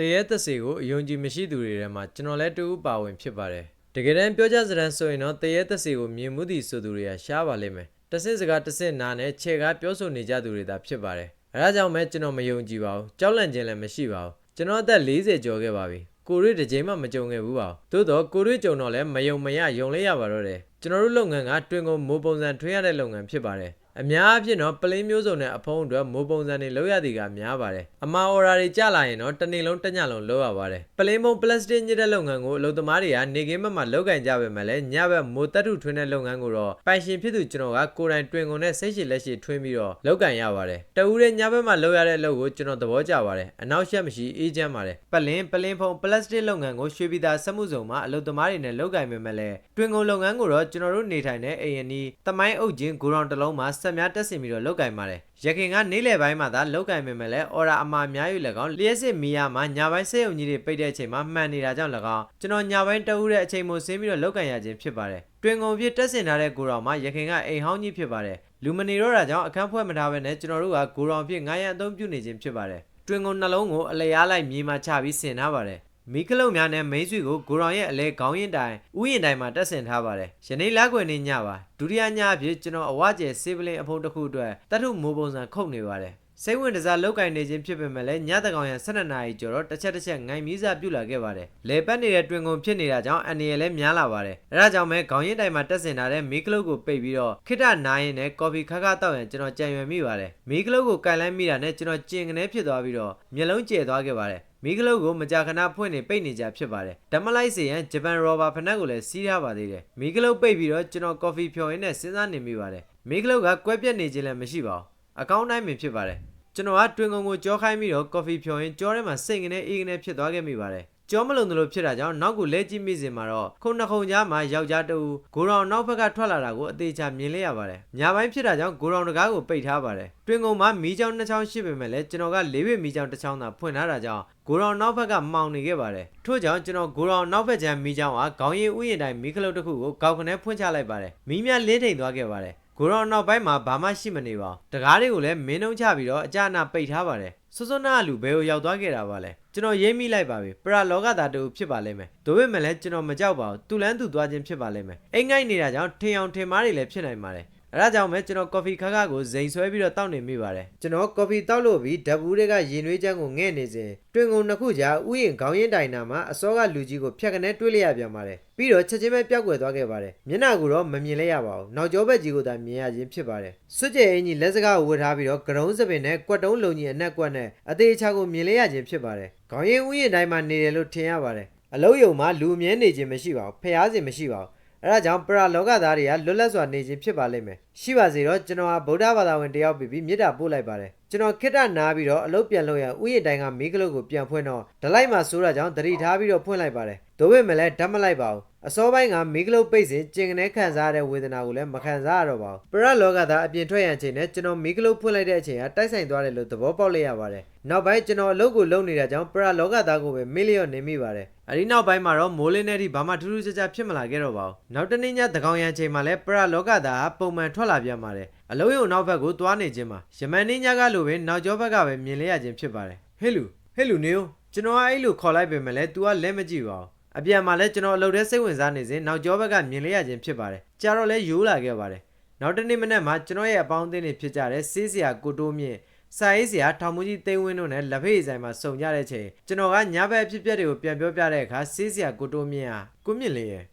တရေသက်စေကိုအယုံကြည်မရှိသူတွေထဲမှာကျွန်တော်လည်းတူဦးပါဝင်ဖြစ်ပါတယ်တကယ်တမ်းပြောကြစရန်ဆိုရင်တော့တရေသက်စေကိုမြင်မှုသည်ဆိုသူတွေကရှားပါလိမ့်မယ်တစ်စစ်စကားတစ်စစ်နာနဲ့ခြေကားပြောဆိုနေကြသူတွေသာဖြစ်ပါတယ်အဲဒါကြောင့်ပဲကျွန်တော်မယုံကြည်ပါဘူးကြောက်လန့်ခြင်းလည်းမရှိပါဘူးကျွန်တော်အသက်40ကျော်ခဲ့ပါပြီကိုရွေးတစ်ချိန်မှမကြုံခဲ့ဘူးပါဘူးသို့တော့ကိုရွေးကြုံတော့လည်းမယုံမရယုံလဲရပါတော့တယ်ကျွန်တော်တို့လုပ်ငန်းကတွင်ကုန်မိုးပုံစံထွေးရတဲ့လုပ်ငန်းဖြစ်ပါတယ် အများအပြည့်တော့ပလင်းမျိုးစုံနဲ့အဖုံးအတွက်မိုးပုံစံတွေလောက်ရသည်ကများပါတယ်အမာအော်ရာတွေကြလာရင်တော့တစ်နေ့လုံးတစ်ညလုံးလောက်ရပါတယ်ပလင်းပုံပလတ်စတစ်ညစ်တဲ့လုပ်ငန်းကိုအလုပ်သမားတွေကနေကင်းဘက်မှာလောက်ကင်ကြပဲမဲ့လည်းညဘက်မိုးတက်ထုထွင်းတဲ့လုပ်ငန်းကိုတော့ပိုင်ရှင်ဖြစ်သူကျွန်တော်ကကိုယ်တိုင်တွင်ကုန်နဲ့စိတ်ရှိလက်ရှိထွင်းပြီးတော့လောက်ကင်ရပါတယ်တဦးရဲ့ညဘက်မှာလောက်ရတဲ့အလုပ်ကိုကျွန်တော်သဘောကျပါတယ်အနောက်ရှက်မရှိအေးချမ်းပါတယ်ပလင်းပလင်းဖုံပလတ်စတစ်လုပ်ငန်းကိုရွှေပြည်သာစက်မှုစုံမှာအလုပ်သမားတွေနဲ့လောက်ကင်ပဲမဲ့လည်းတွင်ကုန်လုပ်ငန်းကိုတော့ကျွန်တော်တို့နေထိုင်တဲ့အိမ်အနီးတမိုင်းအုပ်ချင်းဂိုရောင်တစ်လုံးမှာဆက်များတက်ဆင်ပြီးတော့လောက်ကင်ပါတယ်ရခင်ကနေ့လယ်ပိုင်းမှာသာလောက်ကင်ပေမဲ့လည်းအော်ရာအမှာအများယူ၎င်းလျှက်စစ်မီယာမှာညပိုင်းစေယုံကြီးတွေပိတ်တဲ့အချိန်မှာမှန်နေတာကြောင့်၎င်းကျွန်တော်ညပိုင်းတအူးတဲ့အချိန်မို့ဆင်းပြီးတော့လောက်ကင်ရခြင်းဖြစ်ပါတယ်တွင်ကုန်ပြတက်ဆင်ထားတဲ့ဂိုရောင်မှာရခင်ကအိမ်ဟောင်းကြီးဖြစ်ပါတယ်လူမနေတော့တာကြောင့်အခန်းဖွဲ့မထားဘဲနဲ့ကျွန်တော်တို့ကဂိုရောင်ဖြစ်ငားရန်အသုံးပြုနေခြင်းဖြစ်ပါတယ်တွင်ကုန်နှလုံးကိုအလျားလိုက်မြေမှာချပြီးဆင်ထားပါတယ် မီကလုတ်များနဲ့မိန်းဆွေကိုဂိုရောင်ရဲ့အလဲခေါင်းရင်တိုင်ဥယျင်တိုင်မှာတက်ဆင်ထားပါတယ်။ယနေ့လကွယ်နေ့ညပါဒုတိယညအဖြစ်ကျွန်တော်အဝကျဲစေးပလင်းအဖုံတစ်ခုအတွက်တတ်ထုမိုးပုံစံခုတ်နေပါတယ်။စိတ်ဝင်တစားလောက်ကင်နေခြင်းဖြစ်ပေမဲ့လည်းညတကောင်ရ12နာရီကျော်တော့တစ်ချက်တစ်ချက်ငိုင်မီးစာပြုတ်လာခဲ့ပါတယ်။လေပတ်နေတဲ့တွင်ကုန်ဖြစ်နေတာကြောင့်အန်ရီလည်းများလာပါတယ်။အဲဒါကြောင့်ပဲခေါင်းရင်တိုင်မှာတက်ဆင်ထားတဲ့မီကလုတ်ကိုပိတ်ပြီးတော့ခိတနားရင်နဲ့ကော်ဖီခါခါတောက်ရင်ကျွန်တော်ကြံရွယ်မိပါတယ်။မီကလုတ်ကိုကင်လိုက်မိတာနဲ့ကျွန်တော်ကျင်ကနေဖြစ်သွားပြီးတော့မျက်လုံးကျဲသွားခဲ့ပါတယ်။ မီကလုတ်ကိုမကြာခဏဖွင့်နေပိတ်နေကြဖြစ်ပါတယ်။ဓမ္မလိုက်စီရန်ဂျပန်ရောဘာဖနက်ကိုလည်းစီးထားပါသေးတယ်။မီကလုတ်ပိတ်ပြီးတော့ကျွန်တော်ကော်ဖီဖြော်ရင်းနဲ့စဉ်းစားနေမိပါတယ်။မီကလုတ်ကကွဲပြက်နေခြင်းလည်းမရှိပါဘူး။အကောင်းတိုင်းပင်ဖြစ်ပါတယ်။ကျွန်တော်ကတွင်ကုန်ကိုကြောခိုင်းပြီးတော့ကော်ဖီဖြော်ရင်းကြောထဲမှာစိတ်ကနေအေးကနေဖြစ်သွားခဲ့မိပါတယ်။ ကြောမလုံသလိုဖြစ်တာကြောင့်နောက်ကိုလဲကြည့်မိစဉ်မှာတော့ခုံနှခုံကြားမှာယောက်ျားတအူဂိုရောင်နောက်ဘက်ကထွက်လာတာကိုအသေးချာမြင်လိုက်ရပါတယ်။ညာပိုင်းဖြစ်တာကြောင့်ဂိုရောင်တကားကိုပိတ်ထားပါတယ်။တွင်ကုန်မှာမီးချောင်းနှစ်ချောင်းရှိပေမဲ့လည်းကျွန်တော်ကလေးဘက်မီးချောင်းတစ်ချောင်းသာဖွင့်ထားတာကြောင့်ဂိုရောင်နောက်ဘက်ကမှောင်နေခဲ့ပါတယ်။ထို့ကြောင့်ကျွန်တော်ဂိုရောင်နောက်ဘက်ချမ်းမီးချောင်းကခေါင်းရည်ဥယျာဉ်တိုင်းမီးခလုတ်တစ်ခုကိုကောက်ကနေဖွင့်ချလိုက်ပါတယ်။မီးများလင်းထိန်သွားခဲ့ပါတယ်။ဂိုရောင်နောက်ပိုင်းမှာဘာမှရှိမနေပါဘူး။တကားတွေကိုလည်းမင်းနှုံးချပြီးတော့အကြအနာပိတ်ထားပါတယ်။ စွစွနာလူဘဲကိုရောက်သွားခဲ့တာပါလေကျွန်တော်ရိမ့်မိလိုက်ပါပြီပရာလောကသားတူဖြစ်ပါလိမ့်မယ်ဒါပေမဲ့လည်းကျွန်တော်မကြောက်ပါဘူးသူလန်းသူသွားခြင်းဖြစ်ပါလိမ့်မယ်အိမ်ငိုက်နေတာကြောင့်ထင်အောင်ထင်မားတွေလည်းဖြစ်နိုင်ပါတယ် အဲဒါကြောင့်ပဲကျွန်တော်ကော်ဖီခါခါကိုဇိမ်ဆွဲပြီးတော့တောက်နေမိပါတယ်ကျွန်တော်ကော်ဖီတောက်လို့ပြီးဓာတ်ဘူးတွေကရင်နွေးချမ်းကိုငဲ့နေစဉ်တွင်ကုန်နှစ်ခုကြားဥယျင်ခေါင်းရင်တိုင်နာမှာအစောကလူကြီးကိုဖြတ်ကနေတွေးလိုက်ရပြန်ပါတယ်ပြီးတော့ချက်ချင်းပဲပျောက်ကွယ်သွားခဲ့ပါတယ်မျက်နှာကိုတော့မမြင်လိုက်ရပါဘူးနောက်ကျောဘက်ကြီးကိုသာမြင်ရခြင်းဖြစ်ပါတယ်စွတ်ကျဲအင်ကြီးလက်စကားကိုဝတ်ထားပြီးတော့ကရုံးစပင်နဲ့ကွက်တုံးလုံကြီးအနက်ကွက်နဲ့အသေးချာကိုမြင်လိုက်ရခြင်းဖြစ်ပါတယ်ခေါင်းရင်ဥယျင်တိုင်းမှာနေတယ်လို့ထင်ရပါတယ်အလုံးယုံမှာလူအမြဲနေခြင်းမရှိပါဘူးဖျားစင်မရှိပါဘူး အဲဒါကြောင့်ပရလောကသားတွေကလွတ်လပ်စွာနေခြင်းဖြစ်ပါလိမ့်မယ်ရှိပါစေတော့ကျွန်တော်ဟာဗုဒ္ဓဘာသာဝင်တယောက်ပြီးပြီးမေတ္တာပို့လိုက်ပါတယ်ကျွန်တော်ခိတ္တနာပြီးတော့အလုပ်ပြန်လုပ်ရန်ဥယျာဉ်တိုင်းကမီးကလုတ်ကိုပြန်ဖွင့်တော့ဒလိုက်မှာဆိုးတာကြောင့်တတိထားပြီးတော့ဖွင့်လိုက်ပါတယ်ဒါပေမဲ့လည်းဓာတ်မလိုက်ပါဘူးအစောပိုင်းကမီးကလုတ်ပိတ်စဉ်ကျင်ကနေခံစားရတဲ့ဝေဒနာကိုလည်းမခံစားရတော့ပါဘူးပရလောကသားအပြင်ထွက်ရန်အချိန်နဲ့ကျွန်တော်မီးကလုတ်ဖွင့်လိုက်တဲ့အချိန်ကတိုက်ဆိုင်သွားတယ်လို့သဘောပေါက်လိုက်ရပါတယ်နောက်ပိုင်းကျွန်တော်အလုပ်ကိုလုပ်နေတာကြောင့်ပရလောကသားကိုပဲမေ့လျော့နေမိပါတယ် အဲဒီနောက်ပိုင်းမှာတော့မိုးလင်းတဲ့ထိဘာမှထူးထူးခြားခြားဖြစ်မလာခဲ့တော့ပါဘူးနောက်တနေ့ညသကောင်ရန်ချိန်မှာလည်းပရလောကသားကပုံမှန်ထွက်လာပြန်ပါတယ်အလုံးရုံနောက်ဘက်ကိုသွားနေခြင်းမှာယမန်နေ့ညကလိုပဲနောက်ကျောဘက်ကပဲမြင်လိုက်ရခြင်းဖြစ်ပါတယ်ဟဲ့လူဟဲ့လူနေဦးကျွန်တော်ကအဲ့လိုခေါ်လိုက်ပေမဲ့လည်း तू ကလက်မကြည့်ပါဘူးအပြန်မှာလည်းကျွန်တော်အလုပ်ထဲစိတ်ဝင်စားနေစဉ်နောက်ကျောဘက်ကမြင်လိုက်ရခြင်းဖြစ်ပါတယ်ကြာတော့လဲရိုးလာခဲ့ပါတယ်နောက်တနေ့မနေ့မှာကျွန်တော်ရဲ့အပေါင်းအသင်းတွေဖြစ်ကြတဲ့စေးစရာကိုတိုးမြင့် စာရေးစရာထောင်မူကြီးသိန်းဝင်းတို့နဲ့လက်ဖေးဆိုင်မှာစုံကြတဲ့ချိန်ကျွန်တော်ကညဘက်အဖြစ်ပြက်တွေကိုပြန်ပြောပြတဲ့အခါစေးစရာကိုတိုးမြင့်ဟာကိုမြင့်လေးရဲ့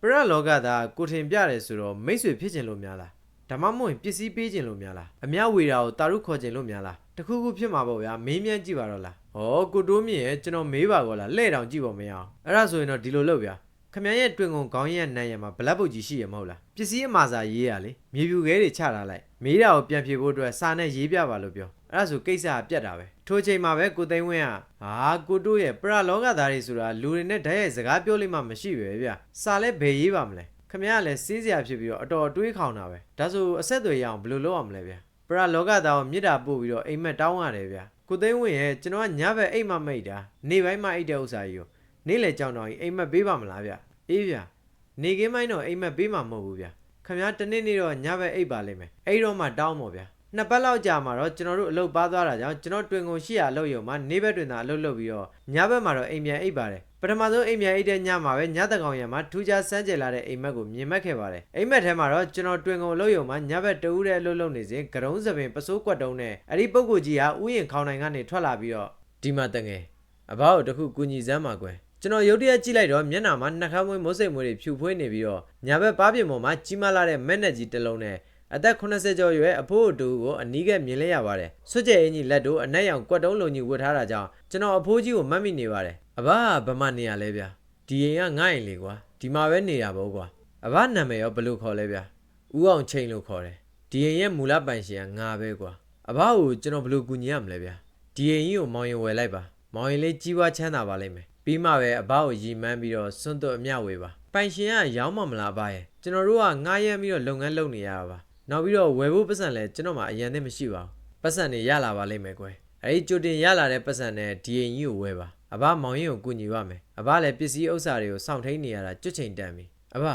ပရလောကသားကိုထင်ပြတယ်ဆိုတော့မိတ်ဆွေဖြစ်ချင်လို့များလားဒါမှမဟုတ်ရင်ပစ္စည်းပေးခြင်းလို့များလားအမြဝေတာကိုတာရုခေါ်ခြင်းလို့များလားတခုခုဖြစ်မှာပေါ့ဗျာမေးမြန်းကြည့်ပါတော့လားဩကိုတိုးမြင့်ရဲ့ကျွန်တော်မေးပါကောလားလဲ့တောင်ကြည့်ပါမရအောင်အဲ့ဒါဆိုရင်တော့ဒီလိုလုပ်ဗျာခမရရဲ့တွင်ကုန်ခေါင်းရဲ့နန်းရံမှာဘလက်ပုတ်ကြီးရှိရမဟုတ်လား ပစ္စည်းအမှားစာရေးရလေမြေပြူခဲတွေချထားလိုက်မေးတာကိုပြန်ဖြေဖို့အတွက်စာနဲ့ရေးပြပါလို့ပြောအဲ့ဒါဆိုကိစ္စကပြတ်တာပဲထိုချိန်မှာပဲကိုသိန်းဝင်းကဟာကိုတို့ရဲ့ပရလောကသားတွေဆိုတာလူတွေနဲ့ဓာတ်ရဲ့စကားပြောလိမ့်မှမရှိပဲဗျစာလဲဘယ်ရေးပါမလဲခမရကလည်းစီးစရာဖြစ်ပြီးတော့အတော်တွေးခေါင်တာပဲဒါဆိုအဆက်အသွယ်ရအောင်ဘယ်လိုလုပ်အောင်မလဲဗျပရလောကသားကိုမြစ်တာပို့ပြီးတော့အိမ်မက်တောင်းရတယ်ဗျကိုသိန်းဝင်းရဲ့ကျွန်တော်ကညဘက်အိမ်မမိတ်တာနေပိုင်းမှအိတ်တဲ့ဥစ္စာကြီးကိုနေ့လေကြောင်တော်ကြီးအိမ်မက်ပေးပါမလားဗျအေးဗျ နေကင်းပိုင်းတော့အိမ်မက်ပေးမှာမဟုတ်ဘူးဗျခမရတနေ့နေ့တော့ညဘက်အိတ်ပါလိမ့်မယ်အဲ့တော့မှတောင်းပါဗျနှစ်ပတ်လောက်ကြာမှာတော့ကျွန်တော်တို့အလုပ်ပါသွားတာကြောင့်ကျွန်တော်တွင်ကုန်ရှိရအလုပ်ရုံမှာနေဘက်တွင်သာအလုပ်လုပ်ပြီးတော့ညဘက်မှာတော့အိမ်ပြန်အိပ်ပါတယ်ပထမဆုံးအိမ်ပြန်အိပ်တဲ့ညမှာပဲညတကောင်ရံမှာထူးခြားစမ်းကြယ်လာတဲ့အိမ်မက်ကိုမြင်မှတ်ခဲ့ပါတယ်အိမ်မက်ထဲမှာတော့ကျွန်တော်တွင်ကုန်အလုပ်ရုံမှာညဘက်တဦးတဲ့အလုပ်လုပ်နေစဉ်ကရုံးစပင်ပစိုးကွက်တုံးနဲ့အဲ့ဒီပုဂ္ဂိုလ်ကြီးဟာဥယျင်ခေါင်နိုင်ကနေထွက်လာပြီးတော့ဒီမှာတငယ်အဘောက်တခုကူညီစမ်းပါကွယ် ကျွန်တော်ရုတ်တရက်ကြည့်လိုက်တော့မျက်နှာမှာနှာခမ်းမွေးမုတ်စိတ်မွေးတွေဖြူဖွေးနေပြီးတော့ညာဘက်ပါးပြင်ပေါ်မှာကြီးမားလာတဲ့မက်နက်ကြီးတစ်လုံးနဲ့အသက်80ကျော်ရွယ်အဖိုးအတူကိုအနီးကပ်မြင်လိုက်ရပါတယ်။ဆွတ်ကြဲအင်းကြီးလက်တို့အနက်ရောင်ကွက်တုံးလုံကြီးဝတ်ထားတာကြောင့်ကျွန်တော်အဖိုးကြီးကိုမှတ်မိနေပါတယ်။အဘကဗမာနေရလဲဗျာ။ဒီအိမ်ကငါ့အိမ်လေကွာ။ဒီမှာပဲနေရပါဦးကွာ။အဘနာမည်ရောဘယ်လိုခေါ်လဲဗျာ။ဦးအောင်ချိန်လို့ခေါ်တယ်။ဒီအိမ်ရဲ့မူလပိုင်ရှင်ကငါပဲကွာ။အဘကိုကျွန်တော်ဘယ်လိုကူညီရမလဲဗျာ။ဒီအိမ်ကြီးကိုမောင်ရင်ဝယ်လိုက်ပါ။မောင်ရင်လေးကြီးပွားချမ်းသာပါလိမ့်မယ်။ ပြီးမှပဲအဘကိုရီမန်းပြီးတော့စွန့်သွတ်အမျှဝေပါ။ပိုင်ရှင်ကရောင်းမမလားအဘရဲ့။ကျွန်တော်တို့ကငားရမ်းပြီးတော့လုပ်ငန်းလုပ်နေရတာပါ။နောက်ပြီးတော့ဝယ်ဖို့ပတ်စံလဲကျွန်တော်မှအရင်သိမရှိပါဘူး။ပတ်စံတွေရလာပါလိမ့်မယ်ကွယ်။အဲဒီကြိုတင်ရလာတဲ့ပတ်စံနဲ့ဒီအိမ်ကြီးကိုဝယ်ပါ။အဘမောင်ရင်ကိုကူညီပါမယ်။အဘလည်းပစ္စည်းဥစ္စာတွေကိုစောင့်ထိန်နေရတာကြွချိန်တန်ပြီ။အဘ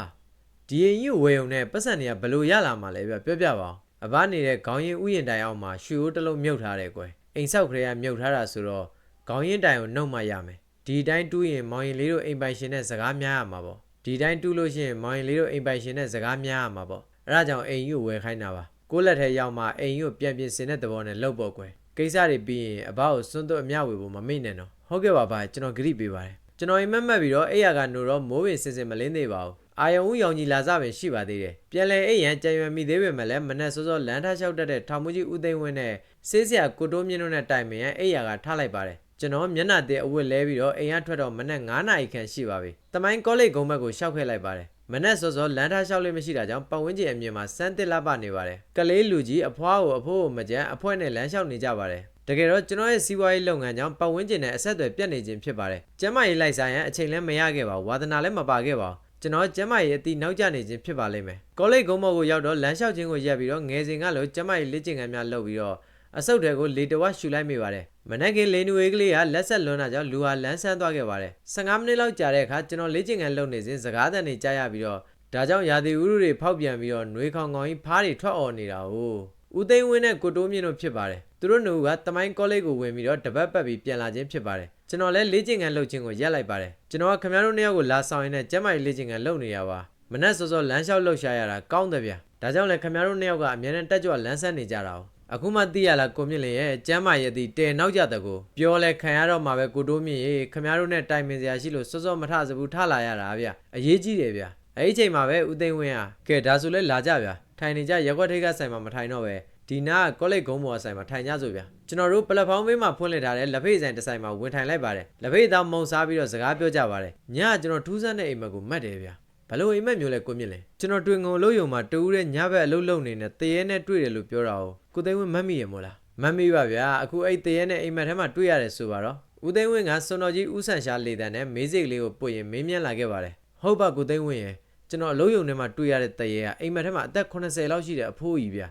ဒီအိမ်ကြီးကိုဝယ်ုံနဲ့ပတ်စံတွေကဘယ်လိုရလာမှာလဲဗျပြောပြပါအောင်။အဘနေတဲ့ခေါင်းရင်းဥယျာဉ်တိုင်အောင်မှာရွှေအိုးတစ်လုံးမြုပ်ထားတယ်ကွယ်။အိမ်ဆောက်ခရေကမြုပ်ထားတာဆိုတော့ခေါင်းရင်းတိုင်ကိုနှုတ်မှရမယ်။ ဒီတိုင်းတူးရင်မောင်ရင်လေးတို့အိမ်ပိုင်ရှင်နဲ့စကားများရမှာပေါ့။ဒီတိုင်းတူးလို့ရှိရင်မောင်ရင်လေးတို့အိမ်ပိုင်ရှင်နဲ့စကားများရမှာပေါ့။အဲဒါကြောင့်အိမ်ကြီးကိုဝယ်ခိုင်းတာပါ။ကိုယ့်လက်ထဲရောက်မှအိမ်ကြီးကိုပြန်ပြင်ဆင်တဲ့သဘောနဲ့လှုပ်ပေါ့ကွယ်။ကိစ္စတွေပြီးရင်အဘကိုစွန့်သွတ်အမျှဝေဖို့မမေ့နဲ့နော်။ဟုတ်ကဲ့ပါဗျာကျွန်တော်ဂရိပေးပါတယ်။ကျွန်တော်အိမ်မက်မက်ပြီးတော့အိယာကနိုတော့မိုးပင်စင်စင်မလင်းသေးပါဘူး။အာယုံဦးရောင်ကြီးလာစပင်ရှိပါသေးတယ်။ပြန်လဲအိမ်ရန်ကြံရွယ်မိသေးပေမဲ့လည်းမနဲ့စောစောလမ်းထားလျှောက်တတ်တဲ့ထောင်မကြီးဦးသိန်းဝင်းနဲ့စေးစရာကိုတိုးမြင့်တို့နဲ့တိုင်ပင်ရန်အိယာကထားလိုက်ပါတယ်။ ကျွန်တော်မျက်နှာတည်းအဝတ်လဲပြီးတော့အိမ်ကထွက်တော့မနက်9နာရီခန့်ရှိပါပြီ။တမိုင်းကောလိပ်ကုန်းဘက်ကိုရှောက်ခဲ့လိုက်ပါတယ်။မနက်စောစောလမ်းထားလျှောက်လေးမရှိတာကြောင့်ပတ်ဝန်းကျင်အမြင်မှာစမ်းတစ်လပ်ပနေပါတယ်။ကလေးလူကြီးအဖွားကိုအဖိုးကိုမကြမ်းအဖွဲနဲ့လမ်းလျှောက်နေကြပါတယ်။တကယ်တော့ကျွန်တော်ရဲ့စီးပွားရေးလုပ်ငန်းကြောင့်ပတ်ဝန်းကျင်နဲ့အဆက်အသွယ်ပြတ်နေခြင်းဖြစ်ပါတယ်။ကျမ်းမာရေးလိုက်ဆိုင်ရန်အချိန်လည်းမရခဲ့ပါဘူး။ဝါသနာလည်းမပါခဲ့ပါဘူး။ကျွန်တော်ကျမ်းမာရေးအတိနောက်ကျနေခြင်းဖြစ်ပါလိမ့်မယ်။ကောလိပ်ကုန်းဘော်ကိုရောက်တော့လမ်းလျှောက်ခြင်းကိုရက်ပြီးတော့ငယ်စဉ်ကလိုကျမ်းမာရေးလေ့ကျင့်ခန်းများလုပ်ပြီးတော့အဆုတ်တွေကိုလေတဝက်ရှူလိုက်မိပါတယ်။မနက်ကလေးလေးနွေးကလေးကလက်ဆက်လွန်းတာကြောင့်လူဟာလမ်းဆန်းသွားခဲ့ပါတယ်။15မိနစ်လောက်ကြာတဲ့အခါကျွန်တော်လေ့ကျင့်ခန်းလုပ်နေစဉ်စကားသံတွေကြားရပြီးတော့ဒါကြောင့်ရာသီဥတုတွေဖောက်ပြန်ပြီးတော့နှွေးခေါင်ခေါင်ကြီးဖားတွေထွက်អော်နေတာ哦။ဦးသိန်းဝင်းနဲ့ကိုတိုးမြင့်တို့ဖြစ်ပါတယ်။သူတို့နှစ်ဦးကတမိုင်းကောလိပ်ကိုဝင်ပြီးတော့တပတ်ပတ်ပြီးပြန်လာခြင်းဖြစ်ပါတယ်။ကျွန်တော်လည်းလေ့ကျင့်ခန်းလုပ်ခြင်းကိုရက်လိုက်ပါတယ်။ကျွန်တော်ကခင်ဗျားတို့နှစ်ယောက်ကိုလာဆောင်ရင်းနဲ့ကျမ်းမာရေးလေ့ကျင့်ခန်းလုပ်နေရပါ။မနက်စောစောလမ်းလျှောက်လှုပ်ရှားရတာကောင်းတယ်ဗျ။ဒါကြောင့်လည်းခင်ဗျားတို့နှစ်ယောက်ကအမြဲတမ်းတက်ကြွလမ်းဆက်နေကြတာ哦။ အခုမှသိရလားကိုမြင့်လင်ရဲ့ကျမ်းမာရေးသည်တဲနောက်ကြတဲ့ကိုပြောလဲခံရတော့မှာပဲကိုတိုးမြင့်ရေခင်ဗျားတို့နဲ့တိုင်ပင်စရာရှိလို့စောစောမထစဘူးထလာရတာဗျ။အရေးကြီးတယ်ဗျ။အဲ့ဒီချိန်မှာပဲဦးသိန်းဝင်းဟာကဲဒါဆိုလဲလာကြဗျ။ထိုင်နေကြရက်ွက်ထိတ်ကဆိုင်မှာမထိုင်တော့ပဲဒီနာကကောလိပ်ကုန်းပေါ်ဆိုင်မှာထိုင်ကြဆိုဗျကျွန်တော်တို့ပလက်ဖောင်းဘေးမှာဖွင့်လှစ်ထားတဲ့လက်ဖေးဆိုင်တစ်ဆိုင်မှာဝင်ထိုင်လိုက်ပါတယ်လက်ဖေးသားမုံစားပြီးတော့စကားပြောကြပါတယ်ညကကျွန်တော်ထူးဆန်းတဲ့အိမ်မက်ကိုမတ်တယ်ဗျဘလို့အိမ်မက်မျိုးလဲကိုမြင့်လဲကျွန်တော်တွင်ငုံလို့ယုံမှာတူးတဲ့ညဘက်အလုပ်လုပ်နေတဲ့တရေနဲ့တွေ့တယ်လို့ပြောတာ哦 ကိုသိန်းဝင်းမတ်မိရမို့လားမတ်မိပါဗျာအခုအဲ့တရေနဲ့အိမ်မက်ထဲမှာတွေ့ရတယ်ဆိုပါတော့ဦးသိန်းဝင်းကစွန်တော်ကြီးဦးဆန်ရှားလေတန်နဲ့မေးစိတ်ကလေးကိုပွင့်ရင်မေးမြန်းလာခဲ့ပါတယ်ဟုတ်ပါကိုသိန်းဝင်းရဲ့ကျွန်တော်အလုပ်ယုံထဲမှာတွေ့ရတဲ့တရေကအိမ်မက်ထဲမှာအသက်80လောက်ရှိတဲ့အဖိုးကြီးဗျာ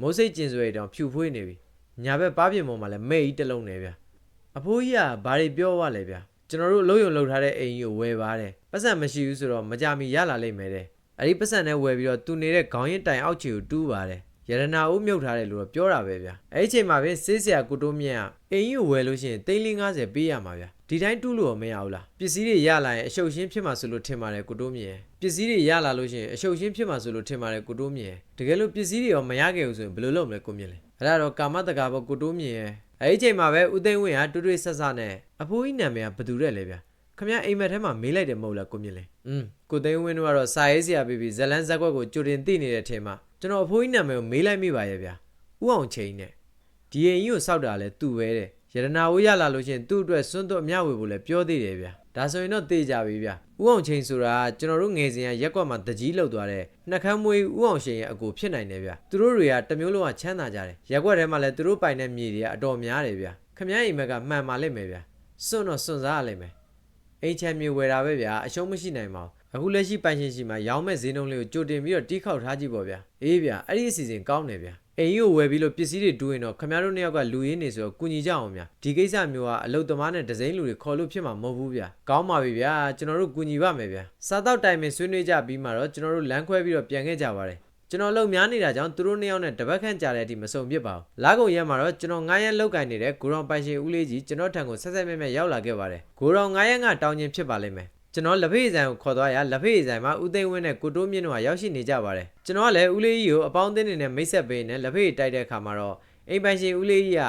မိုးစိတ်ကျင်စွဲတောင်ဖြူဖွေးနေပြီညာဘက်ပါးပြင်ပေါ်မှာလည်းမဲ့ကြီးတစ်လုံးနေဗျာအဖိုးကြီးကဘာတွေပြောသွားလဲဗျာကျွန်တော်တို့အလုပ်ယုံလုပ်ထားတဲ့အိမ်ကြီးကိုဝယ်ပါတယ်ပတ်စံမရှိဘူးဆိုတော့မကြမီရလာလိမ့်မယ်တဲ့အဲ့ဒီပတ်စံနဲ့ဝယ်ပြီးတော့သူနေတဲ့ခေါင်းရင်တိုင်အောက်ခြေကိုတူးပါတယ် ရတနာဦးမြုပ်ထားတယ်လို့တော့ပြောတာပဲဗျာအဲ့ဒီချိန်မှာပဲစေးစရာကိုတိုးမြင့်ကအိမ်ကြီးကိုဝယ်လို့ရှိရင်350ပေးရမှာဗျာဒီတိုင်းတူးလို့မရဘူးလားပစ္စည်းတွေရလာရင်အရှုပ်ရှင်းဖြစ်မှာဆိုလို့ထင်ပါတယ်ကိုတိုးမြင့်ပစ္စည်းတွေရလာလို့ရှိရင်အရှုပ်ရှင်းဖြစ်မှာဆိုလို့ထင်ပါတယ်ကိုတိုးမြင့်တကယ်လို့ပစ္စည်းတွေရောမရခဲ့ဘူးဆိုရင်ဘယ်လိုလုပ်မလဲကိုမြင့်လဲအဲ့ဒါတော့ကာမတကာဘောကိုတိုးမြင့်ရဲ့အဲ့ဒီချိန်မှာပဲဦးသိန်းဝင်းကတူးတွေ့ဆက်ဆက်နဲ့အဖိုးကြီးနာမည်ကဘသူတဲ့လဲဗျာ ခမရအိမ်မက်ထဲမှာမေးလိုက်တယ်မဟုတ်လားကိုမြင့်လဲอืมကိုသိန်းဝင်းတို့ကတော့စာရေးဆရာပြီးပြီးဇလန်းဇက်ကွက်ကိုကြိုတင်သိနေတဲ့အထင်မှာကျွန်တော်အဖိုးကြီးနာမည်ကိုမေးလိုက်မိပါရဲ့ဗျာဥအောင်ချိန်နဲ့ဒီအိမ်ကြီးကိုစောက်တာလဲသူ့ပဲတဲ့ရတနာဝေးရလာလို့ချင်းသူ့အတွက်စွန့်သွတ်အမျှဝေဖို့လဲပြောသေးတယ်ဗျာဒါဆိုရင်တော့သိကြပြီဗျာဥအောင်ချိန်ဆိုတာကျွန်တော်တို့ငယ်စဉ်ကရက်ကွက်မှာတကြီးလောက်သွားတဲ့နှကမ်းမွေးဥအောင်ချိန်ရဲ့အကူဖြစ်နိုင်တယ်ဗျာသူတို့တွေကတမျိုးလုံးကချမ်းသာကြတယ်ရက်ကွက်ထဲမှာလဲသူတို့ပိုင်တဲ့မြေတွေကအတော်များတယ်ဗျာခမည်းအိမ်မက်ကမှန်ပါလိမ့်မယ်ဗျာစွန့်တော့စွန့်စားရလိမ့်မယ် အိမ်ချမ်းမြေဝယ်တာပဲဗျာအရှုံးမရှိနိုင်ပါဘူးအခုလက်ရှိပိုင်ရှင်ရှိမှာရောင်းမဲ့ဈေးနှုန်းလေးကိုကြိုတင်ပြီးတော့တီးခေါက်ထားကြည့်ပေါ့ဗျာအေးဗျာအဲ့ဒီအစီအစဉ်ကောင်းတယ်ဗျာအိမ်ကြီးကိုဝယ်ပြီးလို့ပစ္စည်းတွေတူးရင်တော့ခမရတို့နှစ်ယောက်ကလူရင်းနေဆိုတော့ကုညီကြအောင်ဗျာဒီကိစ္စမျိုးကအလုတ်သမားနဲ့ဒဇိန်လူတွေခေါ်လို့ဖြစ်မှာမဟုတ်ဘူးဗျာကောင်းပါပြီဗျာကျွန်တော်တို့ကုညီပါမယ်ဗျာစားတော့တိုင်ပင်ဆွေးနွေးကြပြီးမှတော့ကျွန်တော်တို့လမ်းခွဲပြီးတော့ပြန်ခဲ့ကြပါတယ် ကျကျွန်တော်လုံများနေတာကြောင့်သူတို့နှစ်ယောက်နဲ့တပတ်ခန့်ကြာတဲ့အထိမစုံဖြစ်ပါဘူးလာကုန်ရက်မှာတော့ကျွန်တော်ငားရက်လောက်ကင်နေတဲ့ဂိုရောင်ပိုင်ရှင်ဦးလေးကြီးကျွန်တော်ထံကိုဆက်ဆက်မြဲမြဲရောက်လာခဲ့ပါတယ်ဂိုရောင်ငားရက်ကတောင်းခြင်းဖြစ်ပါလိမ့်မယ်ကျွန်တော်လက်ဖေးဆိုင်ကိုခေါ်သွားရလက်ဖေးဆိုင်မှာဦးသိန်းဝင်းနဲ့ကိုတိုးမြင့်တို့ကရောက်ရှိနေကြပါတယ်ကျွန်တော်ကလည်းဦးလေးကြီးကိုအပေါင်းအသင်းတွေနဲ့မိတ်ဆက်ပေးနေလက်ဖေးတိုက်တဲ့အခါမှာတော့အိမ်ပိုင်ရှင်ဦးလေးကြီးက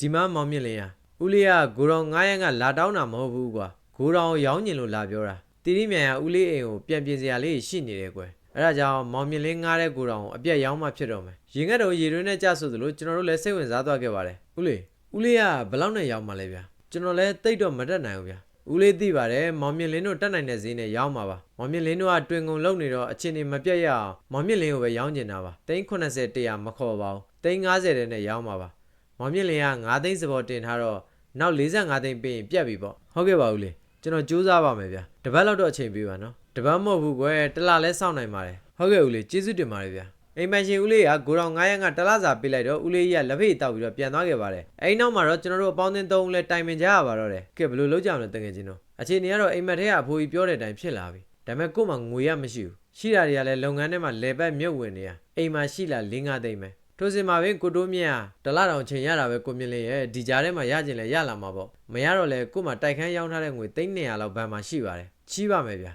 ဒီမမောင်မြင့်လင်းရဦးလေးကဂိုရောင်ငားရက်ကလာတောင်းတာမဟုတ်ဘူးကွာဂိုရောင်ကိုရောင်းညင်လို့လာပြောတာတီတီမြန်ရဦးလေးအိမ်ကိုပြန်ပြင်စရာလေးရှိနေတယ်ကွယ် အဲ့ဒါကြောင့်မောင်မြင့်လင်းငားတဲ့ကိုတောင်အပြက်ရောင်းမှဖြစ်တော့မယ်။ရင်ငတ်တော်ရေတွင်းနဲ့ကြဆိုသလိုကျွန်တော်တို့လည်းစိတ်ဝင်စားသွားခဲ့ပါတယ်။ဦးလေးဦးလေးကဘယ်လောက်နဲ့ရောင်းမှလဲဗျာ။ကျွန်တော်လည်းတိတ်တော့မတက်နိုင်ဘူးဗျာ။ဦးလေးသိပါတယ်မောင်မြင့်လင်းတို့တက်နိုင်တဲ့ဈေးနဲ့ရောင်းမှာပါ။မောင်မြင့်လင်းတို့ကတွင်ကုန်လုံနေတော့အချင်းနေမပြတ်ရအောင်မောင်မြင့်လင်းကိုပဲရောင်းကျင်တာပါ။သိန်း80 100မခေါ်ပါဘူး။သိန်း90တဲ့နဲ့ရောင်းမှာပါ။မောင်မြင့်လင်းက9သိန်းစပေါ်တင်ထားတော့နောက်45သိန်းပေးရင်ပြတ်ပြီပေါ့။ဟုတ်ကဲ့ပါဦးလေး။ကျွန်တော်ကြိုးစားပါမယ်ဗျာ။တပတ်လောက်တော့အချိန်ပေးပါနော်။ တပတ်မဟုတ်ဘူးကွယ်တစ်လလဲစောင့်နိုင်ပါတယ်။ဟုတ်ကဲ့ဦးလေးကျေးဇူးတင်ပါတယ်ဗျာ။အိမ်မန်ရှင်ဦးလေးကဂိုရောင်900ကတလစာပေးလိုက်တော့ဦးလေးကြီးကလက်ဖေးတောက်ပြီးတော့ပြန်သွားခဲ့ပါတယ်။အဲဒီနောက်မှာတော့ကျွန်တော်တို့အပေါင်းအသင်းသုံးဦးလဲတိုင်ပင်ကြရပါတော့တယ်။ကဲဘယ်လိုလုပ်ကြမလဲတကယ်ချင်းတို့။အခြေအနေကတော့အိမ်မက်ထဲကအဖိုးကြီးပြောတဲ့အတိုင်းဖြစ်လာပြီ။ဒါပေမဲ့ကို့မှာငွေရမရှိဘူး။ရှိတာတွေကလည်းလုပ်ငန်းထဲမှာလေပတ်မြုပ်ဝင်နေရ။အိမ်မှာရှိလာ၄၅သိန်းပဲ။ထိုစဉ်မှာပဲကိုတိုးမြင့်ကဒလတောင်ချိန်ရတာပဲကိုမြင့်လေးရဲ့ဒီကြားထဲမှာရကျင်လဲရလာမှာပေါ့မရတော့လဲကို့မှာတိုက်ခန်းရောင်းထားတဲ့ငွေ300လောက်ဘန်မှာရှိပါတယ်ချီးပါမယ်ဗျာ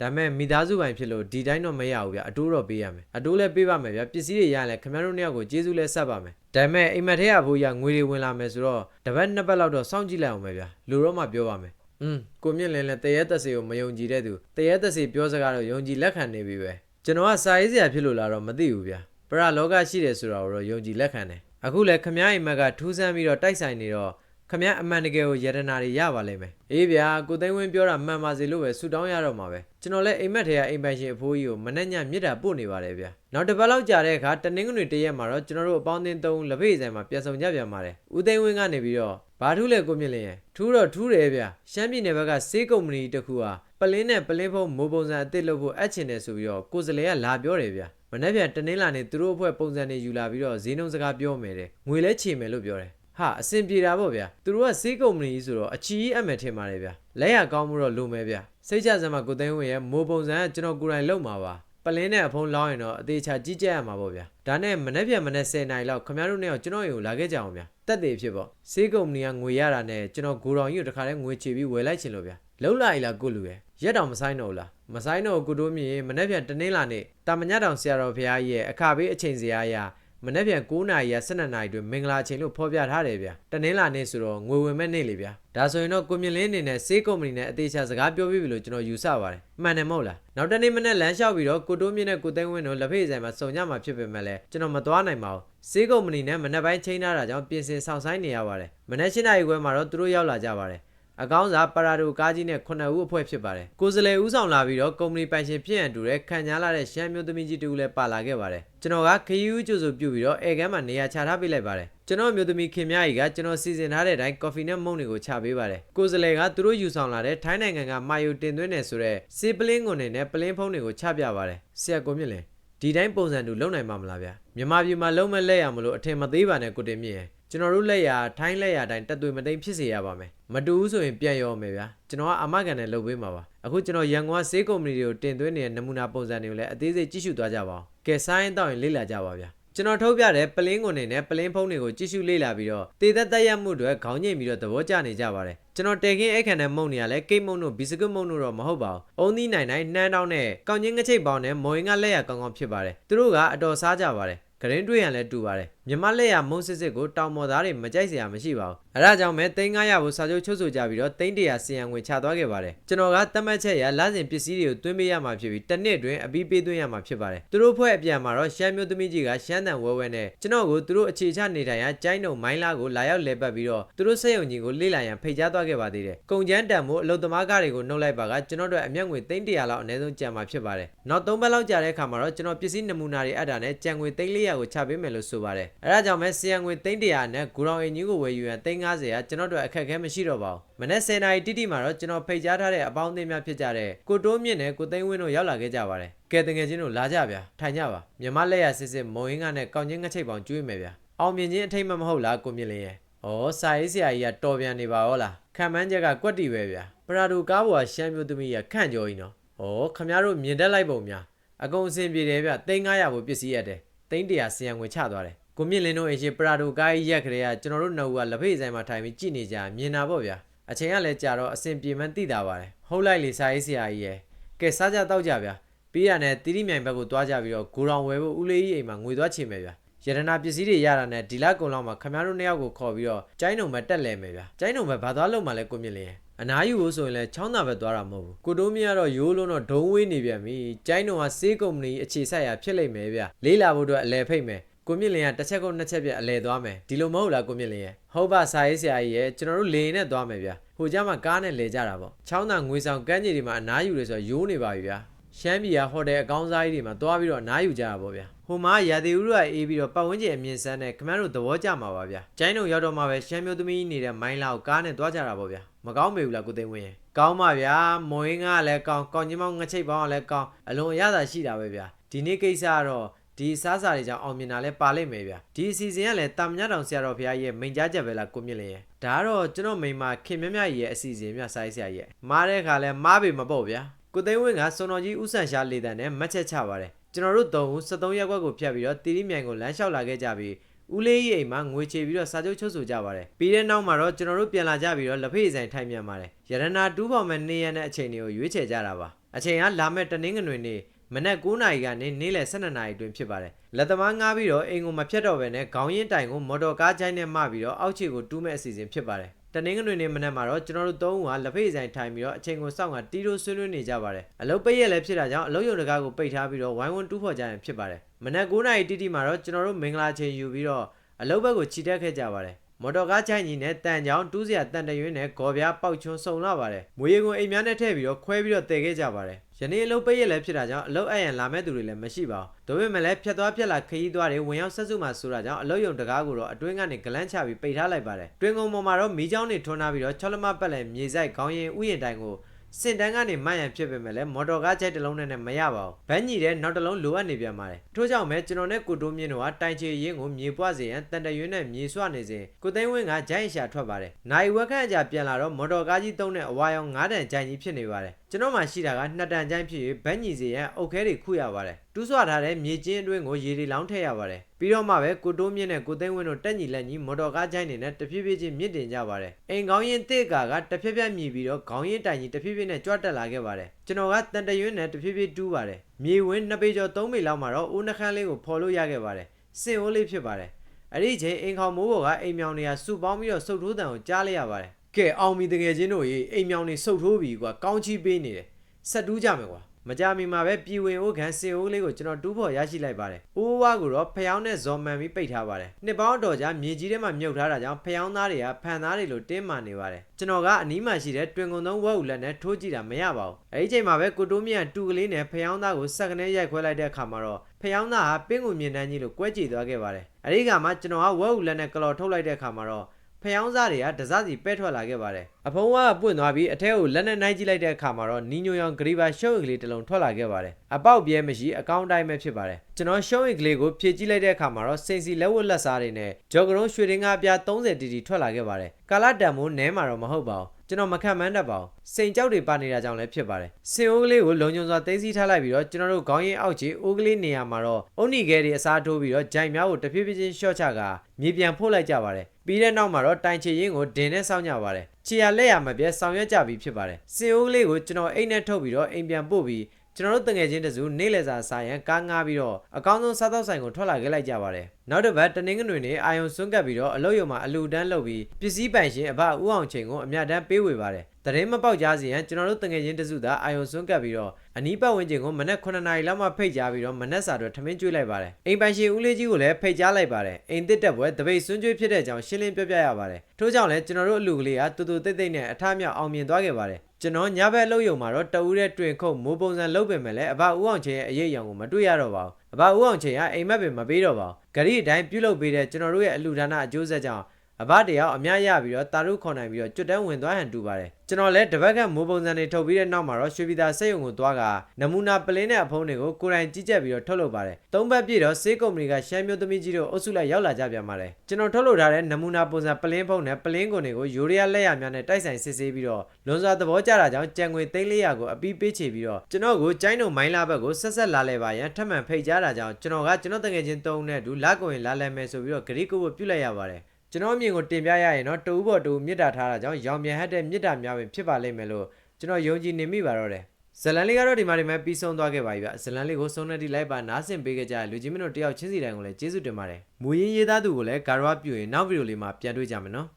ဒါမဲ့မိသားစုပိုင်ဖြစ်လို့ဒီတိုင်းတော့မရဘူးဗျာအတိုးတော့ပေးရမယ်အတိုးလည်းပေးပါမယ်ဗျာပစ္စည်းတွေရရင်လည်းခင်ဗျားတို့နှစ်ယောက်ကိုကျေးဇူးလည်းဆက်ပါမယ်ဒါမဲ့အိမ်မက်ထဲကဘိုးရငွေတွေဝင်လာမယ်ဆိုတော့တစ်ပတ်နှစ်ပတ်လောက်တော့စောင့်ကြည့်လိုက်အောင်ပဲဗျာလူတော့မှပြောပါမယ်อืมကိုမြင့်လင်းလည်းတရေသက်စီကိုမယုံကြည်တဲ့သူတရေသက်စီပြောစကားတော့ယုံကြည်လက်ခံနေပြီပဲကျွန်တော်ကစာရေးစရာဖြစ်လို့လားတော့မသိဘူးဗျာ ပရလောကရှိတယ်ဆိုတာကိုတော့ယုံကြည်လက်ခံတယ်အခုလည်းခမ ्या အိမ်မက်ကထူးဆန်းပြီးတော့တိုက်ဆိုင်နေတော့ ခမ ्या အမှန်တကယ်ကိုယတနာတွေရပါလိမ့်မယ်အေးဗျာကိုသိန်းဝင်းပြောတာမှန်ပါစေလို့ပဲဆူတောင်းရတော့မှာပဲကျွန်တော်လည်းအိမ်မက်ထဲကအိမ်ပိုင်ရှင်အဖိုးကြီးကိုမနဲ့ညမြစ်တာပို့နေပါတယ်ဗျာနောက်တစ်ပတ်လောက်ကြာတဲ့အခါတနင်္ဂနွေတရက်မှာတော့ကျွန်တော်တို့အပေါင်းအသင်းသုံးလက်ဖေးဆိုင်မှာပြန်ဆောင်ကြပြန်ပါတယ်ဦးသိန်းဝင်းကနေပြီးတော့ဘာထူးလဲကိုမြင့်လင်းရဲ့ထူးတော့ထူးတယ်ဗျာရှမ်းပြည်နယ်ဘက်ကစေးကုမ္ပဏီတစ်ခုဟာပလင်းနဲ့ပလင်းဖုံးမိုးပုံစံအစ်စ်လုပ်ဖို့အပ်ချင်တယ်ဆိုပြီးတော့ကိုယ်စလဲကလာပြောတယ်ဗျာမနေ့ပြန်တနင်္လာနေ့သူတို့အဖွဲ့ပုံစံတွေယူလာပြီးတော့ဈေးနှုန်းစကားပြောမယ်တဲ့ငွေလဲချေမယ်လို့ပြောတယ် ဟာအဆင်ပြေတာပေါ့ဗျာသူတို့ကစေးကုမ္ပဏီကြီးဆိုတော့အချီကြီးအပ်မယ်ထင်ပါတယ်ဗျာလက်ရကောင်းမှုတော့လိုမယ်ဗျာစိတ်ချစမ်းမှာကိုသိန်းဝင်ရဲ့မိုးပုံစံကကျွန်တော်ကိုယ်တိုင်လုပ်မှာပါပလင်းနဲ့အဖုံးလောင်းရင်တော့အသေးချာကြီးကြပ်ရမှာပေါ့ဗျာဒါနဲ့မနေ့ပြန်မနေ့10နာရီလောက်ခင်ဗျားတို့နဲ့ကျွန်တော်အိမ်ကိုလာခဲ့ကြအောင်ဗျာတက်သေးဖြစ်ပေါ့စေးကုမ္ပဏီကငွေရတာနဲ့ကျွန်တော်ဂိုတော်ကြီးကိုတခါတည်းငွေချေပြီးဝယ်လိုက်ချင်လို့ဗျာလုံးလိုက်လားကိုလူရဲ့ရက်တောင်မဆိုင်တော့ဘူးလားမဆိုင်တော့ကိုတိုးမြင်မနေ့ပြန်တနင်္လာနေ့တာမညတောင်ဆရာတော်ဘုရားကြီးရဲ့အခါပေးအချိန်စရာအရာ မနေ့ပြန်9နာရီရ12နာရီတွင်မင်္ဂလာချိန်လို့ဖော်ပြထားတယ်ဗျာတနင်္လာနေ့ဆိုတော့ငွေဝင်မဲ့နေ့လေဗျာဒါဆိုရင်တော့ကိုမြင့်လင်းအနေနဲ့စေးကုမ္ပဏီနဲ့အသေးချာစကားပြောပြီးပြီလို့ကျွန်တော်ယူဆပါတယ်မှန်တယ်မဟုတ်လားနောက်တနေ့မနေ့လမ်းလျှောက်ပြီးတော့ကိုတိုးမြင့်နဲ့ကိုသိန်းဝင်းတို့လက်ဖေးဆိုင်မှာစုံကြမှာဖြစ်ပေမဲ့လည်းကျွန်တော်မသွားနိုင်ပါဘူးစေးကုမ္ပဏီနဲ့မနေ့ပိုင်းချိန်ထားတာကြောင့်ပြင်ဆင်ဆောင်ဆိုင်နေရပါတယ်မနေ့7နာရီခွဲမှာတော့သူတို့ရောက်လာကြပါတယ် အကောင်းစားပရာဒိုကားကြီးနဲ့9ဦးအဖွဲ့ဖြစ်ပါတယ်။ကိုယ်စလဲဦးဆောင်လာပြီးတော့ကုမ္ပဏီပိုင်ရှင်ဖြစ်ရန်တူတဲ့ခံညာလာတဲ့ရှမ်းမျိုးသမီးကြီးတူလည်းပါလာခဲ့ပါတယ်။ကျွန်တော်ကခရီးဦးကျူစုပြုတ်ပြီးတော့အဲကမ်းမှာနေရာချထားပေးလိုက်ပါတယ်။ကျွန်တော်မျိုးသမီးခင်မကြီးကကျွန်တော်စီစဉ်ထားတဲ့အတိုင်းကော်ဖီနဲ့မုန့်တွေကိုချပေးပါတယ်။ကိုယ်စလဲကသူတို့ယူဆောင်လာတဲ့ထိုင်းနိုင်ငံကမာယိုတင်သွင်းနေဆိုတဲ့စီပလင်းကုန်တွေနဲ့ပလင်းဖုံးတွေကိုချပြပါတယ်။ဆရာကိုမြင့်လင်ဒီတိုင်းပုံစံတူလုံနိုင်မှာမလားဗျာမြန်မာပြည်မှာလုံးမဲ့လက်ရမလို့အထင်မသေးပါနဲ့ကိုတင်မြင့်ရဲ့ ကျွန်တော်တို့လက်ရထိုင်းလက်ရတိုင်းတက်သွေမသိမ်းဖြစ်စေရပါမယ်မတူဘူးဆိုရင်ပြန်ရောမယ်ဗျာကျွန်တော်ကအမကန်နဲ့လုပ်ပေးမှာပါအခုကျွန်တော်ရန်ကုန်ကစေးကုမ္ပဏီတွေကိုတင်သွင်းနေတဲ့နမူနာပုံစံတွေကိုလည်းအသေးစိတ်ကြည့်ရှုသွားကြပါအောင်ကဲဆိုင်းတော့ရင်လေ့လာကြပါဗျာကျွန်တော်ထုတ်ပြတဲ့ပလင်းကွန်တွေနဲ့ပလင်းဖုံးတွေကိုကြည့်ရှုလေ့လာပြီးတော့တေသက်တက်ရမှုတွေခေါင်းညိတ်ပြီးတော့သဘောကျနေကြပါတယ်ကျွန်တော်တဲခင်းအခန့်နဲ့မုံနေရလဲကိတ်မုံတို့ဘီစကွတ်မုံတို့တော့မဟုတ်ပါဘူး။အုံသီးနိုင်နိုင်နှမ်းတောင်းနဲ့ကောင်းချင်းငချိတ်ပေါင်းနဲ့မော်ရင်ကလက်ရကောင်းကောင်းဖြစ်ပါတယ်။သူတို့ကအတော်စားကြပါတယ်။ ဂရင်းတွေးရန်လည်းတူပါတယ်မြမလက်ရမုံစစ်စစ်ကိုတောင်ပေါ်သားတွေမကြိုက်စရာမရှိပါဘူး အဲဒါကြောင့်မဲသိန်း900ကိုစာချုပ်ချုပ်ဆိုကြပြီးတော့သိန်း100စီယံငွေချသွားခဲ့ပါတယ်ကျွန်တော်ကတတ်မှတ်ချက်ရလစဉ်ပစ္စည်းတွေကိုသွင်းပေးရမှာဖြစ်ပြီးတစ်နှစ်တွင်အပြီးပေးသွင်းရမှာဖြစ်ပါတယ်သူတို့ဖွဲ့အပြန်မှာတော့ရှမ်းမျိုးသမီးကြီးကရှမ်းတန်ဝဲဝဲနဲ့ကျွန်တော်ကိုသူတို့အခြေချနေထိုင်ရာကျိုင်းတုံမိုင်းလာကိုလာရောက်လဲပတ်ပြီးတော့သူတို့စက်ရုံကြီးကိုလေ့လာရန်ဖိတ်ကြားသွားခဲ့ပါသေးတယ်ကုံကျန်းတန်မို့အလုတ်သမားကားတွေကိုနှုတ်လိုက်ပါကကျွန်တော်တို့အမျက်ငွေသိန်း100လောက်အနည်းဆုံးကြံမှာဖြစ်ပါတယ်နောက်3ပတ်လောက်ကြာတဲ့အခါမှာတော့ကျွန်တော်ပစ္စည်းနမူနာတွေအပ်တာနဲ့ကြံငွေသိန်း400ကိုချပေးမယ်လို့ဆိုပါတယ်အဲဒါကြောင့်မဲစီယံငွေသိန်း100နဲ့ဂူရောင်အင်ကြီးကိုဝယ်ယူရန်သိန်း90ကကျွန်တော်တို့အခက်အခဲမရှိတော့ပါဘူးမနေ့10နာရီတိတိမှာတော့ကျွန်တော်ဖိတ်ကြားထားတဲ့အပေါင်းအသင်းများဖြစ်ကြတဲ့ကိုတိုးမြင့်နဲ့ကိုသိန်းဝင်းတို့ရောက်လာခဲ့ကြပါတယ်ကဲတငယ်ချင်းတို့လာကြဗျာထိုင်ကြပါမြမလက်ရစစ်စစ်မုံရင်းကနဲ့ကောင်းချင်းငချိတ်ပေါင်ကျွေးမယ်ဗျာအောင်မြင်ချင်းအထိတ်မမဟုတ်လားကိုမြင့်လင်းရဲ့ဩစာရေးဆရာကြီးကတော်ပြန်နေပါရောလားခံမှန်းချက်ကကွက်တီပဲဗျာပရာဒိုကားပေါ်ကရှမ်းမျိုးသမီးကခန့်ကြော်ကြီးနော်ဩခမရတို့မြင်တတ်လိုက်ပုံများအကုန်အဆင်ပြေတယ်ဗျသိန်း900ကိုပစ္စည်းရတယ်သိန်း100စီယံငွေချသွားတယ် ကိုမြင့်လင်းတို့အရှင်ပရာဒိုကားကြီးရက်ခရေကကျွန်တော်တို့နှစ်ဦးကလက်ဖေးဆိုင်မှာထိုင်ပြီးကြည့်နေကြမြင်တာပေါ့ဗျာအချိန်ကလည်းကြာတော့အဆင်ပြေမှန်းသိတာပါတယ်ဟုတ်လိုက်လေစာရေးဆရာကြီးရဲ့ကဲစားကြတော့ကြဗျာပြီးရတဲ့တိတိမြိုင်ဘက်ကိုတွားကြပြီးတော့ဂိုရောင်ဝယ်ဖို့ဦးလေးကြီးအိမ်မှာငွေသွားချေမယ်ဗျာရတနာပစ္စည်းတွေရတာနဲ့ဒီလကုံလောက်မှာခမရတို့နှစ်ယောက်ကိုခေါ်ပြီးတော့ကျိုင်းုံပဲတက်လဲမယ်ဗျာကျိုင်းုံပဲဘာသွားလို့မှလဲကိုမြင့်လင်းရဲ့အနားယူဖို့ဆိုရင်လည်းချောင်းသာပဲသွားတာမဟုတ်ဘူးကိုတိုးမီကတော့ရိုးလုံးတော့ဒုံဝေးနေပြန်ပြီကျိုင်းုံကစေးကုမ္ပဏီအခြေဆက်ရဖြစ်လိမ့်မယ်ဗျာလေးလာဖို့အတွက်အလဲဖိတ်မယ် ကိုမြင့်လင်းကတစ်ချက်ကုန်နှစ်ချက်ပြအလဲသွားမယ်ဒီလိုမဟုတ်လားကိုမြင့်လင်းရဲ့ဟုတ်ပါစာရေးဆရာကြီးရဲ့ကျွန်တော်တို့လေရင်နဲ့သွားမယ်ဗျာဟိုကြမှာကားနဲ့လဲကြတာပေါ့ချောင်းသာငွေဆောင်ကမ်းခြေတွေမှာအနားယူတယ်ဆိုတော့ရိုးနေပါပြီဗျာရှမ်းပြည်ကဟိုတယ်အကောင်းစားကြီးတွေမှာတွားပြီးတော့အနားယူကြတာပေါ့ဗျာဟိုမှာရာသီဥတုကအေးပြီးတော့ပတ်ဝန်းကျင်အမြင့်ဆန်းနဲ့ခမန်းတို့သဘောကျမှာပါဗျာကျိုင်းတို့ရောက်တော့မှပဲရှမ်းမျိုးသမီးနေတဲ့မိုင်းလာကိုကားနဲ့တွားကြတာပေါ့ဗျာမကောင်းပေဘူးလားကိုသိန်းဝင်းရဲ့ကောင်းပါဗျာမွေးငါကလည်းကောင်းကောင်းချင်းမောင်းငချိတ်ပေါင်းကလည်းကောင်းအလွန်အရသာရှိတာပဲဗျာဒီနေ့ကိစ္စကတော့ ဒီစားစာတွေကြောင့်အောင်မြင်တာလဲပါလိမ့်မယ်ဗျာဒီအစီအစဉ်ကလည်းတာမညတောင်ဆရာတော်ဘုရားကြီးရဲ့မိန်ကြားချက်ပဲလားကိုမြင့်လင်းရဲ့ဒါကတော့ကျွန်တော်မိန်မခင်မြမြကြီးရဲ့အစီအစဉ်မြတ်ဆိုင်ဆရာကြီးရဲ့မားတဲ့ခါလဲမားပေမပေါ့ဗျာကိုသိန်းဝင်းကစွန်တော်ကြီးဥဆန်ရှာလေတန်နဲ့မတ်ချက်ချပါတယ်ကျွန်တော်တို့သုံးဦး73ရက်ကွက်ကိုဖျက်ပြီးတော့တီရီမြိုင်ကိုလမ်းလျှောက်လာခဲ့ကြပြီးဦးလေးကြီးအိမ်မှာငွေချေပြီးတော့စာချုပ်ချုပ်ဆိုကြပါတယ်ပြီးတဲ့နောက်မှာတော့ကျွန်တော်တို့ပြန်လာကြပြီးတော့လက်ဖေးဆိုင်ထိုင်မြန်ပါတယ်ရတနာတူးပေါင်မဲ့နေရတဲ့အချိန်တွေကိုရွေးချယ်ကြတာပါအချိန်ကလာမဲ့တနင်္ဂနွေနေ့ မနက်9:00နာရီကနေနေ့လယ်12:00နာရီအတွင်းဖြစ်ပါတယ်လက်သမားငားပြီးတော့အိမ်ကိုမဖြတ်တော့ဘဲနဲ့ခေါင်းရင်းတိုင်ကိုမော်တော်ကားချိုင်းနဲ့မှပြီးတော့အောက်ခြေကိုတူးမဲ့အစီအစဉ်ဖြစ်ပါတယ်တနင်္ဂနွေနေ့မနက်မှာတော့ကျွန်တော်တို့သုံးဦးကလက်ဖေးဆိုင်ထိုင်ပြီးတော့အချိန်ကိုစောင့်ကတီးတိုးဆွေးနွေးနေကြပါတယ်အလုပ်ပိတ်ရက်လည်းဖြစ်တာကြောင့်အလုပ်ရုံတကားကိုပိတ်ထားပြီးတော့ဝိုင်းဝန်းတူးဖော်ကြရင်ဖြစ်ပါတယ်မနက်9:00နာရီတိတိမှာတော့ကျွန်တော်တို့မင်္ဂလာချိန်ယူပြီးတော့အလုပ်ဘက်ကိုခြိတက်ခဲ့ကြပါတယ် မော်တော်ကားချိုင်းကြီးနဲ့တန်ချောင်းတူးစရာတန်တရွင်းနဲ့ဂေါ်ပြားပေါက်ချွန်းစုံလာပါတယ်မွေရီကိုအိမ်များနဲ့ထည့်ပြီးတော့ခွဲပြီးတော့တည်ခဲ့ကြပါတယ်ယနေ့အလုပ်ပိတ်ရက်လည်းဖြစ်တာကြောင့်အလုပ်အပ်ရန်လာမဲ့သူတွေလည်းမရှိပါဘူးဒါပေမဲ့လည်းဖြတ်သွားဖြတ်လာခရီးသွားတွေဝင်ရောက်ဆက်စုမှဆိုတာကြောင့်အလုပ်ရုံတကားကိုတော့အတွင်းကနေဂလန်းချပြီးပိတ်ထားလိုက်ပါတယ်တွင်ကုံပေါ်မှာတော့မီးချောင်းတွေထွန်းထားပြီးတော့ချောလမပတ်လည်မြေဆိုင်ခေါင်းရင်ဥယျာဉ်တိုင်ကို စင်တန်းကနေမှတ်ရန်ဖြစ်ပေမဲ့လည်းမော်တော်ကားချိုက်တစ်လုံးနဲ့မရပါဘူး။ဗန်းညီတဲ့နောက်တစ်လုံးလိုအပ်နေပြန်ပါတယ်။ထို့ကြောင့်ပဲကျွန်တော်နဲ့ကိုတိုးမြင့်တို့ကတိုင်ချေရင်ကိုမြေပွားစေရန်တန်တရွင်းနဲ့မြေဆွနေစဉ်ကိုသိန်းဝင်းကဂျိုင်းရှာထွက်ပါတယ်။နိုင်ဝက်ခန့်အကြာပြန်လာတော့မော်တော်ကားကြီးသုံးတဲ့အဝါရောင်9တန်ဂျိုင်းကြီးဖြစ်နေပါတယ်။ကျွန်တော်မှရှိတာက2တန်ဂျိုင်းဖြစ်၍ဗန်းညီစေရန်အုတ်ခဲတွေခုရပါတယ်။တူးဆွထားတဲ့မြေကျင်းအတွင်းကိုရေတွေလောင်းထည့်ရပါတယ်။ပြီးတော့မှပဲကိုတိုးမြင့်နဲ့ကိုသိန်းဝင်းတို့တက်ညီလက်ညီမော်တော်ကားဂျိုင်းတွေနဲ့တဖြည်းဖြည်းချင်းမြင့်တင်ကြပါတယ်။အိမ်ကောင်းရင်တစ်ကာကတဖြည်းဖြည်းမြည်ပြီးတော့ခေါင်းရင်တိုင်ကြီးတဖြည်းဖြည်းနဲ့ကြွတက်လာခဲ့ပါတယ်။ကျွန်တော်ကတန်တရွင်းနဲ့တဖြည်းဖြည်းတူးပါတယ်။မြေဝင်း2ပေကျော်3ပေလောက်မှာတော့ဦးနှခမ်းလေးကိုဖော်လို့ရခဲ့ပါတယ်။စင်အိုးလေးဖြစ်ပါတယ်။အဲ့ဒီအချိန်အိမ်ခေါင်မိုးပေါ်ကအိမ်မြောင်တွေကစုပေါင်းပြီးတော့စုပ်ထိုးတံကိုကြားလိုက်ရပါတယ်။ ကဲအောင်မီတကယ်ချင်းတို့ရေအိမ်မြောင်တွေစုပ်ထိုးပြီးကွာကောင်းချီးပေးနေတယ်။ဆက်တူးကြမယ်ကွာ။မကြမီမှာပဲပြည်ဝင်အိုးခံစင်အိုးလေးကိုကျွန်တော်တူးဖို့ရရှိလိုက်ပါတယ်။အိုးဝါကိုတော့ဖျောင်းနဲ့ဇော်မှန်ပြီးပိတ်ထားပါတယ်။နှစ်ပေါင်းတော်ကြာမြေကြီးထဲမှာမြုပ်ထားတာကြောင့်ဖျောင်းသားတွေကဖန်သားတွေလိုတင်းမာနေပါတယ်။ကျွန်တော်ကအနီးမှာရှိတဲ့တွင်ကုံသုံးဝက်ဦးလက်နဲ့ထိုးကြည့်တာမရပါဘူး။အဲဒီချိန်မှာပဲကိုတိုးမြင့်တူကလေးနဲ့ဖျောင်းသားကိုစက်ကနေရိုက်ခွဲလိုက်တဲ့အခါမှာတော့ဖျောင်းသားဟာပင်းကိုမြင်တန်းကြီးလိုကွဲကြည်သွားခဲ့ပါတယ်။အဲဒီကမှကျွန်တော်ကဝက်ဦးလက်နဲ့ကလော်ထုတ်လိုက်တဲ့အခါမှာတော့ ဖျောင်းစားတွေကဒဇစီပဲထွက်လာခဲ့ပါတယ်အဖုံးကပွင့်သွားပြီးအထက်ကိုလက်နဲ့နှိုင်းကြည့်လိုက်တဲ့အခါမှာတော့နီညိုယောင်ဂရီဘာရှုံးအိတ်ကလေးတစ်လုံးထွက်လာခဲ့ပါတယ်အပေါက်ပြဲမရှိအကောင့်တိုင်းပဲဖြစ်ပါတယ်ကျွန်တော်ရှုံးအိတ်ကလေးကိုဖြည့်ကြည့်လိုက်တဲ့အခါမှာတော့စိန်စီလက်ဝတ်လက်စားတွေနဲ့ဂျော်ကရုံးရွှေရင်းကားပြား30တီတီထွက်လာခဲ့ပါတယ်ကာလာတန်မိုးနဲမှာတော့မဟုတ်ပါဘူးကျွန်တော်မခံမှန်းတတ်ပါဘူးစိန်ကြောက်တွေပါနေတာကြောင့်လည်းဖြစ်ပါတယ်စင်အိုးကလေးကိုလုံခြုံစွာသိမ်းဆည်းထားလိုက်ပြီးတော့ကျွန်တော်တို့ခေါင်းရင်းအောက်ခြေအိုးကလေးနေရာမှာတော့အုတ်နီခဲတွေအစားထိုးပြီးတော့ဂျိုင်များကိုတဖြည်းဖြည်းချင်းရှော့ချကမြေပြန်ဖို့လိုက်ကြပါတယ် ပြီးတဲ့နောက်မှာတော့တိုင်ချေရင်ကိုဒင်နဲ့စောင့်ကြပါတယ်ခြေရလက်ရမပြဲဆောင်ရွက်ကြပြီးဖြစ်ပါတယ်စင်အိုးကလေးကိုကျွန်တော်အိမ်နဲ့ထုတ်ပြီးတော့အိမ်ပြန်ပို့ပြီးကျွန်တော်တို့တငယ်ချင်းတစုနေ့လည်စာစားရန်ကားငားပြီးတော့အကောင်းဆုံးစားသောက်ဆိုင်ကိုထွက်လာခဲ့လိုက်ကြပါတယ်နောက်တစ်ပတ်တနင်္ဂနွေနေ့အာယုံစွန့်ကပ်ပြီးတော့အလုပ်ရုံမှာအလူတန်းလုပ်ပြီးပစ္စည်းပိုင်ရှင်အဘဦးအောင်ချိန်ကိုအမြတ်တမ်းပေးဝေပါတယ် တရင်မပေါက်ကြစီရန်ကျွန်တော်တို့တငယ်ချင်းတစုသာအာယုံစွန့်ကပ်ပြီးတော့အနီးပတ်ဝန်းကျင်ကိုမနက်9နာရီလောက်မှဖိတ်ကြားပြီးတော့မနက်စာအတွက်ထမင်းကျွေးလိုက်ပါတယ်အိမ်ပိုင်ရှင်ဦးလေးကြီးကိုလည်းဖိတ်ကြားလိုက်ပါတယ်အိမ်တစ်တက်ပွဲတပိတ်စွန့်ကျွေးဖြစ်တဲ့အကြောင်းရှင်းလင်းပြပြရပါတယ်ထို့ကြောင့်လည်းကျွန်တော်တို့အလူကလေးကတူတူတိတ်တိတ်နဲ့အထမြောက်အောင်မြင်သွားခဲ့ပါတယ်ကျွန်တော်ညဘက်အလုပ်ရုံမှာတော့တအူးတဲ့တွင်ခုတ်မိုးပုံစံလုပ်ပင်မဲ့လည်းအဘဦးအောင်ချင်းရဲ့အရေးအယောင်ကိုမတွေ့ရတော့ပါဘူးအဘဦးအောင်ချင်းကအိမ်မက်ပင်မပေးတော့ပါဘူးဂရီအတိုင်းပြုတ်လုပ်ပေးတဲ့ကျွန်တော်တို့ရဲ့အလူဒါနအကျိုးဆက်ကြောင့် အဘတယောက်အများရပြီးတော့တာရုခေါ်နိုင်ပြီးတော့ကျွတ်တန်းဝင်သွားဟန်တူပါတယ်ကျွန်တော်လည်းတပတ်ကမိုးပုံစံတွေထုတ်ပြီးတဲ့နောက်မှာတော့ရွှေပြည်သာစက်ရုံကိုသွားကနမူနာပလင်းနဲ့အဖုံးတွေကိုကိုယ်တိုင်ကြီးကြပ်ပြီးတော့ထုတ်လုပ်ပါတယ်သုံးပတ်ပြည့်တော့စေးကုမ္ပဏီကရှမ်းမျိုးသမီးကြီးတို့အုပ်စုလိုက်ရောက်လာကြပြန်ပါတယ်ကျွန်တော်ထုတ်လုပ်ထားတဲ့နမူနာပုံစံပလင်းဖုံးနဲ့ပလင်းကွန်တွေကိုယူရီးယားလက်ရများနဲ့တိုက်ဆိုင်စစ်ဆေးပြီးတော့လွန်စွာသဘောကျတာကြောင့်ကြံငွေ3400ကိုအပြီးပေးချေပြီးတော့ကျွန်တော်ကိုကျိုင်းတုံမိုင်းလာဘက်ကိုဆက်ဆက်လာလဲပါရန်ထပ်မံဖိတ်ကြားတာကြောင့်ကျွန်တော်ကကျွန်တော်တငယ်ချင်းတုံးနဲ့အတူလာကိုရင်လာလဲမယ်ဆိုပြီးတော့ဂရီကိုကိုပြုတ်လိုက်ရပါတယ် ကျွန်တော်အမြင်ကိုတင်ပြရရင်တော့တူဘော်တူမြစ်တာထားတာကြောင့်ရောင်မြန်ဟတ်တဲ့မြစ်တာများပင်ဖြစ်ပါလိမ့်မယ်လို့ကျွန်တော်ယုံကြည်နေမိပါတော့တယ်ဇလန်လေးကတော့ဒီမှာဒီမှာပြီးဆုံးသွားခဲ့ပါပြီဗျဇလန်လေးကိုဆုံးနေတိလိုက်ပါနားဆင်ပေးခဲ့ကြတဲ့လူကြီးမင်းတို့တယောက်ချင်းစီတိုင်းကိုလည်းကျေးဇူးတင်ပါတယ်မူရင်းရေးသားသူကိုလည်းဂါရဝပြုရင်နောက်ဗီဒီယိုလေးမှာပြန်တွေ့ကြမယ်နော်